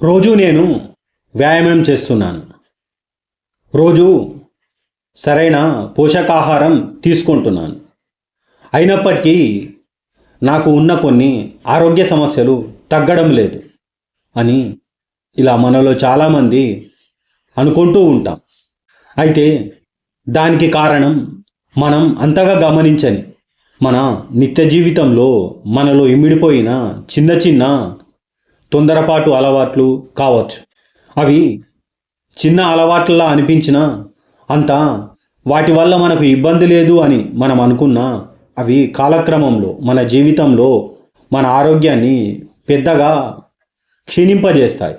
రోజు నేను వ్యాయామం చేస్తున్నాను. రోజు సరైన పోషకాహారం తీసుకుంటున్నాను. అయినప్పటికీ నాకు ఉన్న కొన్ని ఆరోగ్య సమస్యలు తగ్గడం లేదు అని ఇలా మనలో చాలామంది అనుకుంటూ ఉంటాం. అయితే దానికి కారణం మనం అంతగా గమనించని మన నిత్య జీవితంలో మనలో ఇమిడిపోయిన చిన్న చిన్న తొందరపాటు అలవాట్లు కావచ్చు. అవి చిన్న అలవాట్లలా అనిపించినా అంత వాటి వల్ల మనకు ఇబ్బంది లేదు అని మనం అనుకున్నా అవి కాలక్రమంలో మన జీవితంలో మన ఆరోగ్యాన్ని పెద్దగా క్షీణింపజేస్తాయి.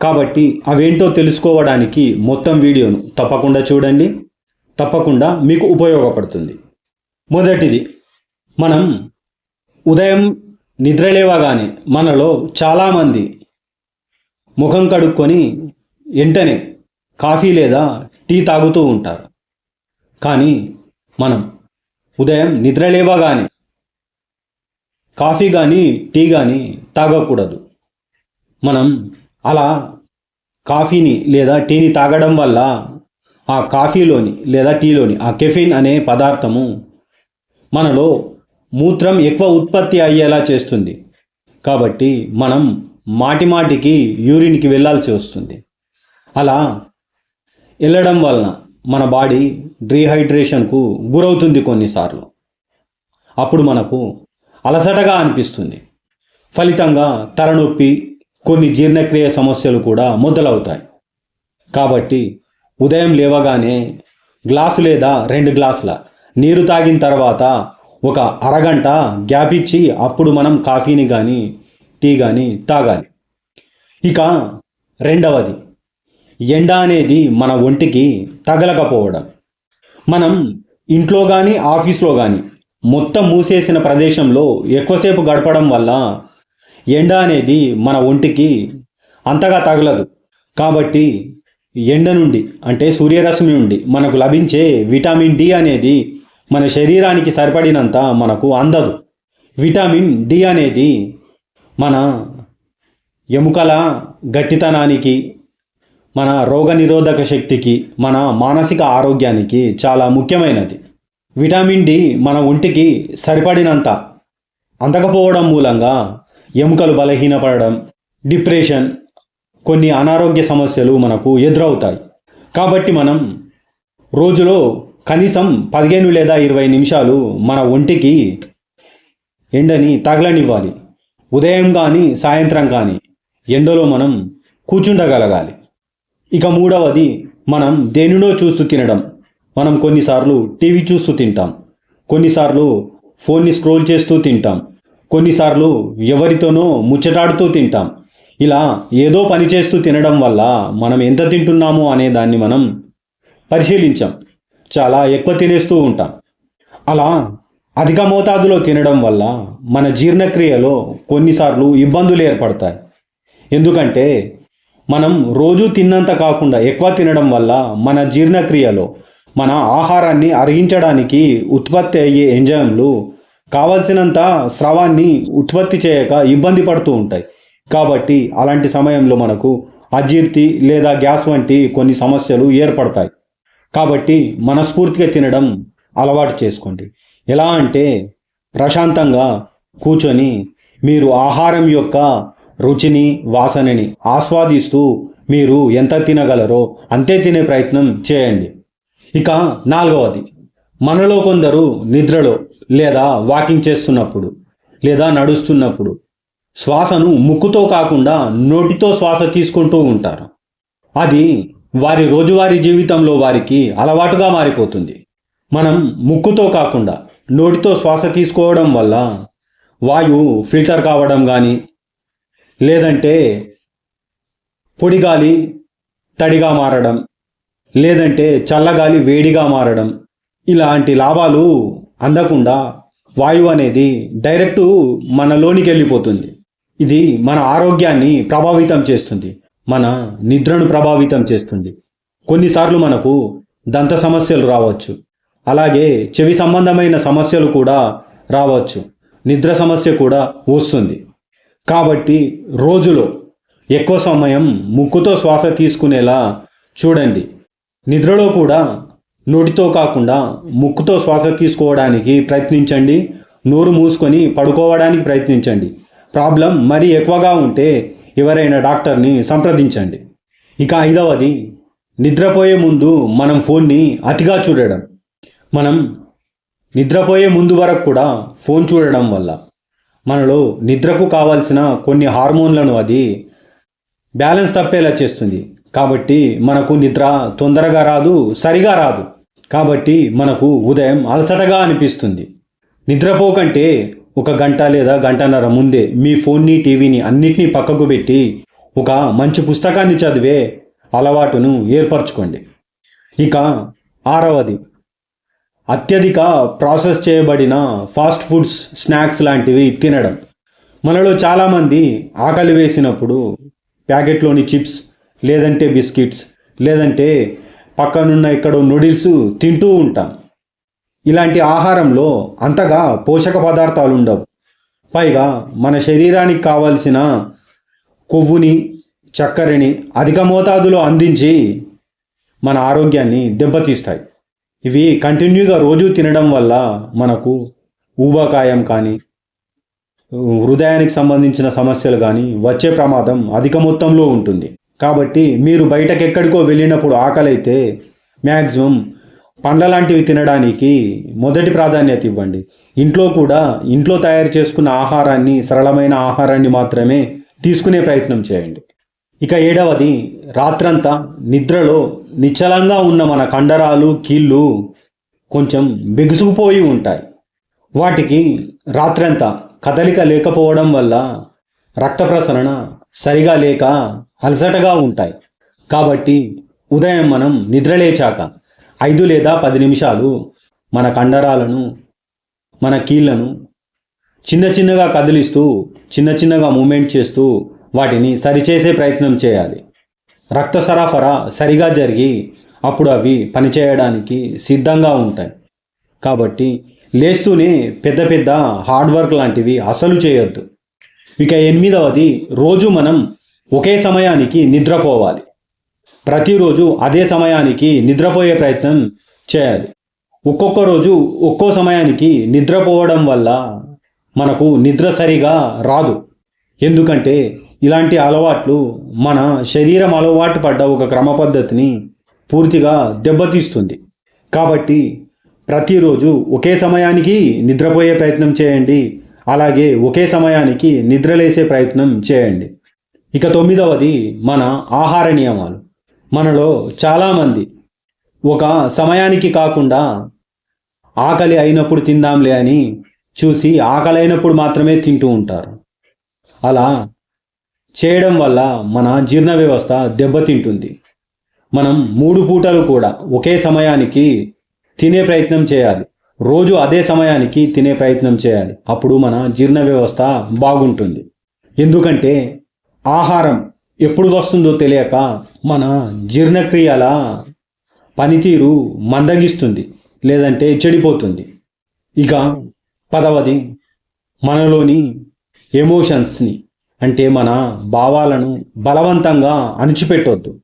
కాబట్టి అవేంటో తెలుసుకోవడానికి మొత్తం వీడియోను తప్పకుండా చూడండి. తప్పకుండా మీకు ఉపయోగపడుతుంది. మొదటిది మనం ఉదయం నిద్రలేవగానే మనలో చాలామంది ముఖం కడుక్కొని వెంటనే కాఫీ లేదా టీ తాగుతూ ఉంటారు. కానీ మనం ఉదయం నిద్రలేవగానే కాఫీ కానీ టీ కానీ తాగకూడదు. మనం అలా కాఫీని లేదా టీని తాగడం వల్ల ఆ కాఫీలోని లేదా టీలోని ఆ కెఫిన్ అనే పదార్థము మనలో మూత్రం ఎక్కువ ఉత్పత్తి అయ్యేలా చేస్తుంది. కాబట్టి మనం మాటిమాటికి యూరిన్కి వెళ్ళాల్సి వస్తుంది. అలా వెళ్ళడం వలన మన బాడీ డీహైడ్రేషన్కు గురవుతుంది కొన్నిసార్లు. అప్పుడు మనకు అలసటగా అనిపిస్తుంది. ఫలితంగా తలనొప్పి కొన్ని జీర్ణక్రియ సమస్యలు కూడా మొదలవుతాయి. కాబట్టి ఉదయం లేవగానే గ్లాసు లేదా రెండు గ్లాసుల నీరు తాగిన తర్వాత ఒక అరగంట గ్యాప్ ఇచ్చి అప్పుడు మనం కాఫీని కానీ టీ కానీ తాగాలి. ఇక రెండవది ఎండ అనేది మన ఒంటికి తగలకపోవడం. మనం ఇంట్లో కానీ ఆఫీస్లో కానీ మొత్తం మూసేసిన ప్రదేశంలో ఎక్కువసేపు గడపడం వల్ల ఎండ అనేది మన ఒంటికి అంతగా తగలదు. కాబట్టి ఎండ నుండి అంటే సూర్యరశ్మి నుండి మనకు లభించే విటమిన్ డి అనేది మన శరీరానికి సరిపడినంత మనకు అందదు. విటమిన్ డి అనేది మన ఎముకల గట్టితనానికి మన రోగనిరోధక శక్తికి మన మానసిక ఆరోగ్యానికి చాలా ముఖ్యమైనది. విటమిన్ డి మన ఒంటికి సరిపడినంత అందకపోవడం మూలంగా ఎముకలు బలహీనపడడం డిప్రెషన్ కొన్ని అనారోగ్య సమస్యలు మనకు ఎదురవుతాయి. కాబట్టి మనం రోజులో కనీసం పదిహేను లేదా ఇరవై నిమిషాలు మన ఒంటికి ఎండని తగలనివ్వాలి. ఉదయం కానీ సాయంత్రం కానీ ఎండలో మనం కూర్చుండగలగాలి. ఇక మూడవది మనం దేనినో చూస్తూ తినడం. మనం కొన్నిసార్లు టీవీ చూస్తూ తింటాం. కొన్నిసార్లు ఫోన్ని స్క్రోల్ చేస్తూ తింటాం. కొన్నిసార్లు ఎవరితోనో ముచ్చటాడుతూ తింటాం. ఇలా ఏదో పని చేస్తూ తినడం వల్ల మనం ఎంత తింటున్నాము అనే దాన్ని మనం పరిశీలించాం. చాలా ఎక్కువ తినేస్తూ ఉంటాం. అలా అధిక మోతాదులో తినడం వల్ల మన జీర్ణక్రియలో కొన్నిసార్లు ఇబ్బందులు ఏర్పడతాయి. ఎందుకంటే మనం రోజు తిన్నంత కాకుండా ఎక్కువ తినడం వల్ల మన జీర్ణక్రియలో మన ఆహారాన్ని అరిగించడానికి ఉత్పత్తి అయ్యే ఎంజైమ్లు కావలసినంత స్రవాన్ని ఉత్పత్తి చేయక ఇబ్బంది పడుతూ ఉంటాయి. కాబట్టి అలాంటి సమయంలో మనకు అజీర్తి లేదా గ్యాస్ వంటి కొన్ని సమస్యలు ఏర్పడతాయి. కాబట్టి మనస్ఫూర్తిగా తినడం అలవాటు చేసుకోండి. ఎలా అంటే ప్రశాంతంగా కూర్చొని మీరు ఆహారం యొక్క రుచిని వాసనని ఆస్వాదిస్తూ మీరు ఎంత తినగలరో అంతే తినే ప్రయత్నం చేయండి. ఇక నాలుగవది మనలో కొందరు నిద్రలో లేదా వాకింగ్ చేస్తున్నప్పుడు లేదా నడుస్తున్నప్పుడు శ్వాసను ముక్కుతో కాకుండా నోటితో శ్వాస తీసుకుంటూ ఉంటారు. అది వారి రోజువారీ జీవితంలో వారికి అలవాటుగా మారిపోతుంది. మనం ముక్కుతో కాకుండా నోటితో శ్వాస తీసుకోవడం వల్ల వాయువు ఫిల్టర్ కావడం కానీ లేదంటే పొడిగాలి తడిగా మారడం లేదంటే చల్లగాలి వేడిగా మారడం ఇలాంటి లాభాలు అందకుండా వాయువు అనేది డైరెక్ట్ మనలోనికి వెళ్ళిపోతుంది. ఇది మన ఆరోగ్యాన్ని ప్రభావితం చేస్తుంది. మన నిద్రను ప్రభావితం చేస్తుంది. కొన్నిసార్లు మనకు దంత సమస్యలు రావచ్చు. అలాగే చెవి సంబంధమైన సమస్యలు కూడా రావచ్చు. నిద్ర సమస్య కూడా వస్తుంది. కాబట్టి రోజులో ఎక్కువ సమయం ముక్కుతో శ్వాస తీసుకునేలా చూడండి. నిద్రలో కూడా నోటితో కాకుండా ముక్కుతో శ్వాస తీసుకోవడానికి ప్రయత్నించండి. నోరు మూసుకొని పడుకోవడానికి ప్రయత్నించండి. ప్రాబ్లం మరీ ఎక్కువగా ఉంటే ఎవరైనా డాక్టర్ని సంప్రదించండి. ఇక ఐదవది నిద్రపోయే ముందు మనం ఫోన్ని అతిగా చూడడం. మనం నిద్రపోయే ముందు వరకు కూడా ఫోన్ చూడడం వల్ల మనలో నిద్రకు కావాల్సిన కొన్ని హార్మోన్లను అది బ్యాలెన్స్ తప్పేలా చేస్తుంది. కాబట్టి మనకు నిద్ర తొందరగా రాదు సరిగా రాదు. కాబట్టి మనకు ఉదయం అలసటగా అనిపిస్తుంది. నిద్రపోకంటే ఒక గంట లేదా గంటన్నర ముందే మీ ఫోన్ని టీవీని అన్నిటినీ పక్కకు పెట్టి ఒక మంచి పుస్తకాన్ని చదివే అలవాటును ఏర్పరచుకోండి. ఇక ఆరవది. అత్యధిక ప్రాసెస్ చేయబడిన ఫాస్ట్ ఫుడ్స్ స్నాక్స్ లాంటివి తినడం. మనలో చాలామంది ఆకలి వేసినప్పుడు ప్యాకెట్లోని చిప్స్ లేదంటే బిస్కెట్స్ లేదంటే పక్కనున్న ఎక్కడో నూడిల్స్ తింటూ ఉంటాం. ఇలాంటి ఆహారంలో అంతగా పోషక పదార్థాలు ఉండవు పైగా మన శరీరానికి కావలసిన కొవ్వుని చక్కెరని అధిక మోతాదులో అందించి మన ఆరోగ్యాన్ని దెబ్బతీస్తాయి. ఇవి కంటిన్యూగా రోజు తినడం వల్ల మనకు ఊబకాయం కానీ హృదయానికి సంబంధించిన సమస్యలు కానీ వచ్చే ప్రమాదం అధిక మొత్తంలో ఉంటుంది. కాబట్టి మీరు బయటకు ఎక్కడికో వెళ్ళినప్పుడు ఆకలి అయితే మ్యాక్సిమం పండ్ల లాంటివి తినడానికి మొదటి ప్రాధాన్యత ఇవ్వండి. ఇంట్లో కూడా ఇంట్లో తయారు చేసుకున్న ఆహారాన్ని సరళమైన ఆహారాన్ని మాత్రమే తీసుకునే ప్రయత్నం చేయండి. ఇక ఏడవది రాత్రంతా నిద్రలో నిశ్చలంగా ఉన్న మన కండరాలు కీళ్ళు కొంచెం బిగుసుకుపోయి ఉంటాయి. వాటికి రాత్రంతా కదలిక లేకపోవడం వల్ల రక్త ప్రసరణ సరిగా లేక అలసటగా ఉంటాయి. కాబట్టి ఉదయం మనం నిద్రలేచాక ఐదు లేదా పది నిమిషాలు మన కండరాలను మన కీళ్ళను చిన్న చిన్నగా కదిలిస్తూ చిన్న చిన్నగా మూమెంట్ చేస్తూ వాటిని సరిచేసే ప్రయత్నం చేయాలి. రక్త సరఫరా సరిగా జరిగి అప్పుడు అవి పనిచేయడానికి సిద్ధంగా ఉంటాయి. కాబట్టి లేస్తూనే పెద్ద పెద్ద హార్డ్ వర్క్ లాంటివి అసలు చేయొద్దు. ఇక ఎనిమిదవది రోజు మనం ఒకే సమయానికి నిద్రపోవాలి. ప్రతిరోజు అదే సమయానికి నిద్రపోయే ప్రయత్నం చేయాలి. ఒక్కొక్క రోజు ఒక్కో సమయానికి నిద్రపోవడం వల్ల మనకు నిద్ర సరిగా రాదు. ఎందుకంటే ఇలాంటి అలవాట్లు మన శరీరం అలవాటు పడ్డ ఒక క్రమ పద్ధతిని పూర్తిగా దెబ్బతీస్తుంది. కాబట్టి ప్రతిరోజు ఒకే సమయానికి నిద్రపోయే ప్రయత్నం చేయండి. అలాగే ఒకే సమయానికి నిద్రలేసే ప్రయత్నం చేయండి. ఇక తొమ్మిదవది మన ఆహార నియమాలు. మనలో చాలామంది ఒక సమయానికి కాకుండా ఆకలి అయినప్పుడు తిందాంలే అని చూసి ఆకలి అయినప్పుడు మాత్రమే తింటూ ఉంటారు. అలా చేయడం వల్ల మన జీర్ణ వ్యవస్థ దెబ్బతింటుంది. మనం మూడు పూటలు కూడా ఒకే సమయానికి తినే ప్రయత్నం చేయాలి. రోజు అదే సమయానికి తినే ప్రయత్నం చేయాలి. అప్పుడు మన జీర్ణ వ్యవస్థ బాగుంటుంది. ఎందుకంటే ఆహారం ఎప్పుడు వస్తుందో తెలియక మన జీర్ణక్రియల పనితీరు మందగిస్తుంది లేదంటే చెడిపోతుంది. ఇక పదవది మనలోని ఎమోషన్స్ని అంటే మన భావాలను బలవంతంగా అణిచిపెట్టొద్దు.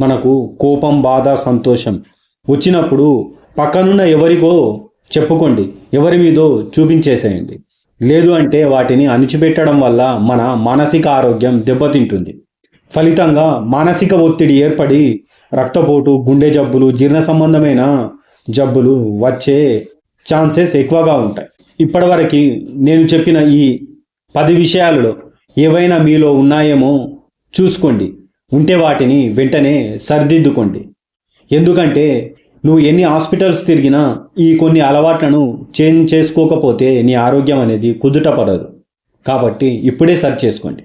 మనకు కోపం బాధ సంతోషం వచ్చినప్పుడు పక్కనున్న ఎవరికో చెప్పుకోండి ఎవరి మీదో చూపించేసేయండి. లేదు అంటే వాటిని అణిచిపెట్టడం వల్ల మన మానసిక ఆరోగ్యం దెబ్బతింటుంది. ఫలితంగా మానసిక ఒత్తిడి ఏర్పడి రక్తపోటు గుండె జబ్బులు జీర్ణ సంబంధమైన జబ్బులు వచ్చే ఛాన్సెస్ ఎక్కువగా ఉంటాయి. ఇప్పటివరకు నేను చెప్పిన ఈ పది విషయాలలో ఏవైనా మీలో ఉన్నాయేమో చూసుకోండి. ఉంటే వాటిని వెంటనే సరిదిద్దుకోండి. ఎందుకంటే నువ్వు ఎన్ని హాస్పిటల్స్ తిరిగినా ఈ కొన్ని అలవాట్లను చేంజ్ చేసుకోకపోతే నీ ఆరోగ్యం అనేది కుదుట పడదు. కాబట్టి ఇప్పుడే సరి చేసుకోండి.